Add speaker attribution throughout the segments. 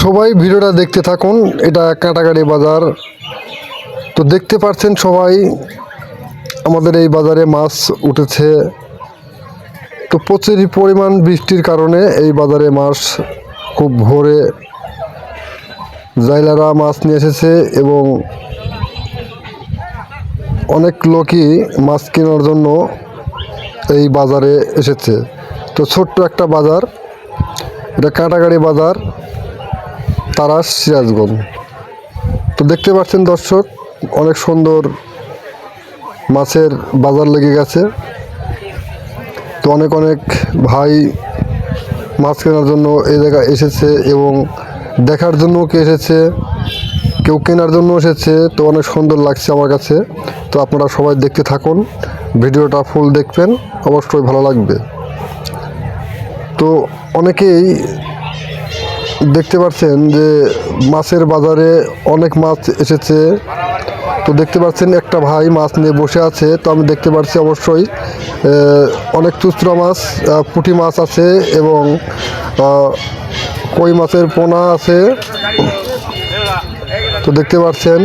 Speaker 1: সবাই ভিডিওটা দেখতে থাকুন, এটা কাটাগাড়ি বাজার। তো দেখতে পাচ্ছেন সবাই, আমাদের এই বাজারে মাছ উঠেছে। তো প্রচুর পরিমাণ বৃষ্টির কারণে এই বাজারে মাছ খুব ভোরে জাইলারা মাছ নিয়ে এসেছে এবং অনেক লোকই মাছ কেনার জন্য এই বাজারে এসেছে। তো ছোট্ট একটা বাজার। এটা কাটাগাড়ি বাজার তারাস সিরাজগঞ্জ। তো দেখতে পাচ্ছেন দর্শক, অনেক সুন্দর মাছের বাজার লেগে গেছে। তো অনেক অনেক ভাই মাছ কেনার জন্য এই জায়গায় এসেছে এবং দেখার জন্য কে এসেছে, কেউ কেনার জন্য এসেছে, তো অনেক সুন্দর লাগছে আমার কাছে। তো আপনারা সবাই দেখতে থাকুন, ভিডিওটা ফুল দেখবেন, অবশ্যই ভালো লাগবে। তো অনেকেই দেখতে পাচ্ছেন যে মাছের বাজারে অনেক মাছ এসেছে। তো দেখতে পাচ্ছেন একটা ভাই মাছ নিয়ে বসে আছে। তো আমি দেখতে পাচ্ছি অবশ্যই অনেক চুচড়া মাছ পুঁটি মাছ আছে এবং কই মাছের পোনা আছে। তো দেখতে পাচ্ছেন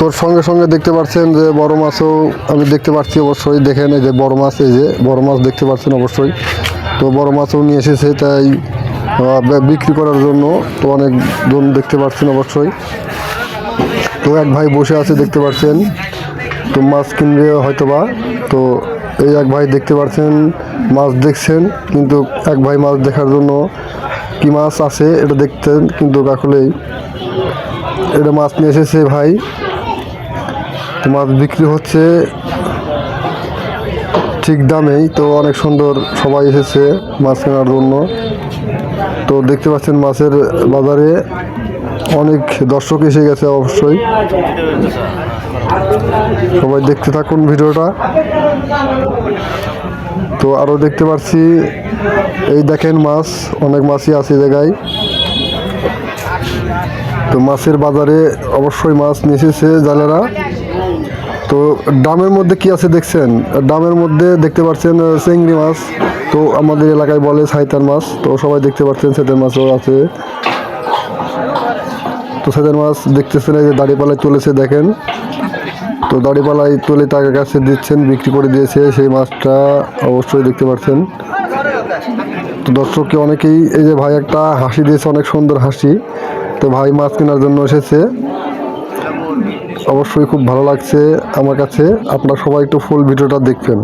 Speaker 1: তোর সঙ্গে সঙ্গে দেখতে পাচ্ছেন যে বড় মাছও আমি দেখতে পাচ্ছি অবশ্যই। দেখেন এই যে বড় মাছ, এই যে বড় মাছ দেখতে পাচ্ছেন অবশ্যই। তো বড় মাছও নিয়ে এসেছে, তাই বিক্রি করার জন্য তো অনেক জন দেখতে পাচ্ছেন অবশ্যই। তো এক ভাই বসে আছে দেখতে পাচ্ছেন তো মাছ কিনবে হয়তোবা। তো এই এক ভাই দেখতে পাচ্ছেন মাছ দেখছেন, কিন্তু এক ভাই মাছ দেখার জন্য কি মাছ আছে এটা দেখতেন, কিন্তু আসলেই এটা মাছ নিয়ে এসেছে ভাই। মাছ বিক্রি হচ্ছে ঠিক দামেই, তো অনেক সুন্দর সবাই এসেছে মাছ কেনার জন্য। তো দেখতে পাচ্ছেন মাছের বাজারে অনেক দর্শক এসে গেছে অবশ্যই। সবাই দেখতে থাকুন ভিডিওটা। তো আরও দেখতে পাচ্ছি, এই দেখেন মাছ, অনেক মাছই আছে জায়গায়। তো মাছের বাজারে অবশ্যই মাছ নিয়ে এসেছে জালেরা। তো ডামের মধ্যে কি আছে দেখছেন? ডামের মধ্যে দেখতে পাচ্ছেন চিংড়ি মাছ, তো আমাদের এলাকায় বলে সাইতান মাছ, তো সবাই দেখতে পাচ্ছেন সেদের মাছও আছে। তো সেদের মাছ দেখতেছেন, এই যে দাড়িপালায় তুলেছে দেখেন। তো দাড়িপালায় তুলে তাকে কাছে দিচ্ছেন, বিক্রি করে দিয়েছে, সেই মাছটা অবশ্যই দেখতে পাচ্ছেন। তো দর্শককে অনেকেই, এই যে ভাই একটা হাসি দিয়েছে, অনেক সুন্দর হাসি। তো ভাই মাছ কেনার জন্য এসেছে। অবশ্যই খুব ভালো লাগছে আমার কাছে। আপনারা সবাই একটু ফুল ভিডিওটা দেখবেন।